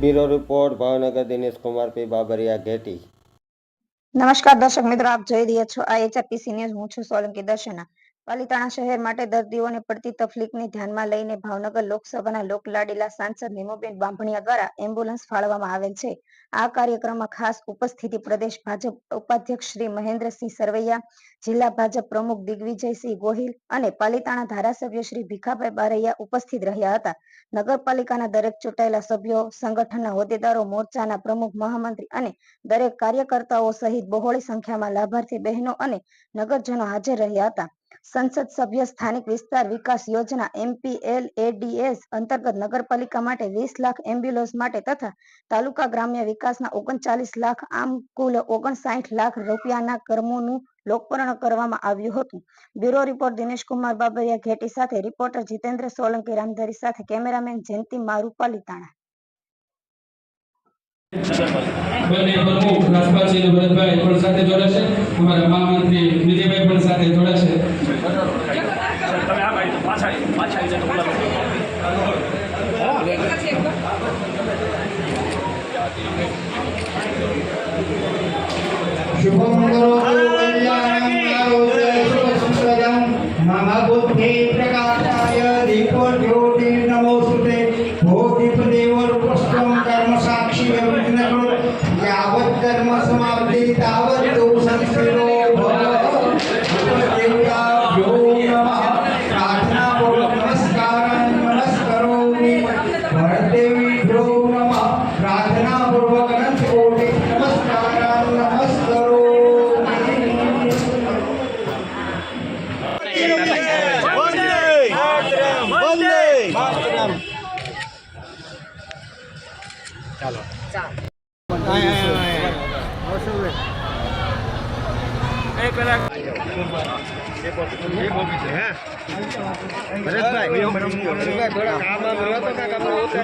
Report, Bhavnagar Dinesh Kumar P Babariya Gheti. નમસ્કાર દર્શક મિત્રો, આપ જોઈ રહ્યા છો આ એચઆરપીસી ન્યૂઝ હું છું સોલંકી દર્શના. પાલિતાણા શહેર માટે દર્દીઓને પડતી તકલીફને ધ્યાનમાં લઈને ભાવનગર લોકસભાના લોકલાડીલા સાંસદ નિમોબેન બાંભણિયા દ્વારા એમ્બ્યુલન્સ ફાળવવામાં આવેલ છે. આ કાર્યક્રમમાં ખાસ ઉપસ્થિતિ પ્રદેશ ભાજપ ઉપાધ્યક્ષ શ્રી મહેન્દ્રસિંહ સરવૈયા, જિલ્લા ભાજપ પ્રમુખ દિગ્વિજયસિંહ ગોહિલ અને પાલિતાણા ધારાસભ્ય શ્રી ભીખાભાઈ બારૈયા ઉપસ્થિત રહ્યા હતા. નગરપાલિકાના દરેક ચૂંટાયેલા સભ્યો, સંગઠનના હોદ્દેદારો, મોરચાના પ્રમુખ, મહામંત્રી અને દરેક કાર્યકર્તાઓ સહિત બહોળી સંખ્યામાં લાભાર્થી બહેનો અને નગરજનો હાજર રહ્યા હતા. સંસદ સભ્ય સ્થાનિક વિસ્તાર વિકાસ યોજના એમપીએલ એડીએસ અંતર્ગત નગરપાલિકા માટે વીસ લાખ એમ્બ્યુલન્સ માટે તથા તાલુકા ગ્રામ્ય વિકાસના ઓગણચાલીસ લાખ, આમ કુલ ઓગણસાઠ લાખ રૂપિયાના કર્મોનું લોકપર્ણ કરવામાં આવ્યું હતું. બ્યુરો રિપોર્ટ દિનેશકુમાર બાબરિયા ઘેટી સાથે, રિપોર્ટર જીતેન્દ્ર સોલંકી રામધરી સાથે, કેમેરામેન જયંતિ મારુ પાલિતાણા બંને પ્રમુખ રાજપાલસિંહ ભરતભાઈ પણ સાથે જોડાશે અમારા મહામંત્રી વિજયભાઈ પણ સાથે જોડાશે તમે આ બાજુ પાછા પાછા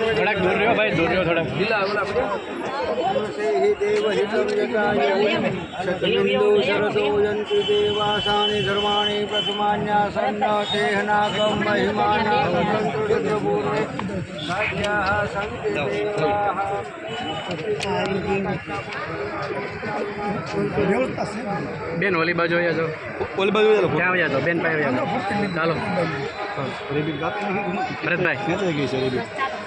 થોડાક દૂર રહ્યો ભાઈ દૂર રહ્યો થોડાક શરદોયંતુ દેવાસાની ધર્માણી પ્રથમાન્યાસન્ન તેહનાકમ મહિમાનામૂર્વે સાધ્યાઃ સંતિ દેવાઃ બેન ઓલી બાજુ આવ્યા છો ઓલી બાજુ ક્યાં આવ્યા છો બેન પાસે આવ્યા છો ચાલો. ભરતભાઈ.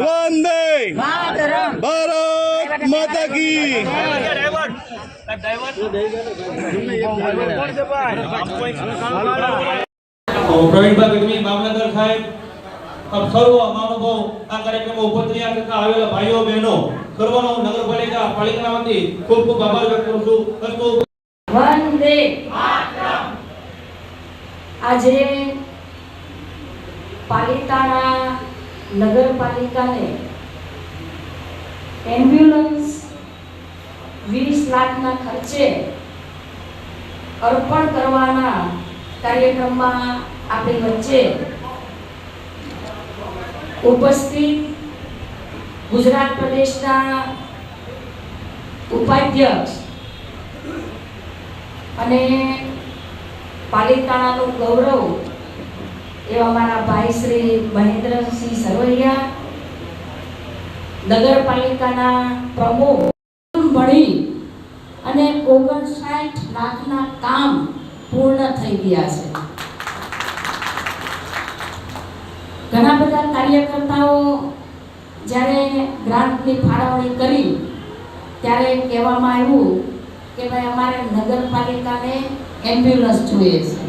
વંદે ભારત માતા કી. પ્રવીણભાઈ ગઢવી મામલતદાર સાહેબ સર્વ મહાનુભાવ આ કાર્યક્રમમાં ઉપસ્થિત રહ્યા આવેલા ભાઈઓ બહેનો સર્વનો નગરપાલિકા પાલિકાના વતી ખૂબ ખૂબ આભાર વ્યક્ત કરું છું. અસ્તુ વંદે આજે પાલિતાણા નગરપાલિકાને એમ્બ્યુલન્સ વીસ લાખના ખર્ચે અર્પણ કરવાના કાર્યક્રમમાં આપણી વચ્ચે ઉપસ્થિત ગુજરાત પ્રદેશના ઉપાધ્યક્ષ અને પાલિતાણાનું ગૌરવ એવા મારા ભાઈ શ્રી મહેન્દ્રસિંહ સરવૈયા, નગરપાલિકાના પ્રમુખ ભણી અને ઓગણસાઠ લાખના કામ પૂર્ણ થઈ ગયા છે. ઘણા બધા કાર્યકર્તાઓ જ્યારે ગ્રાન્ટની ફાળવણી કરી, ત્યારે કહેવામાં આવ્યું કે ભાઈ અમારે નગરપાલિકાને એમ્બ્યુલન્સ જોઈએ છે.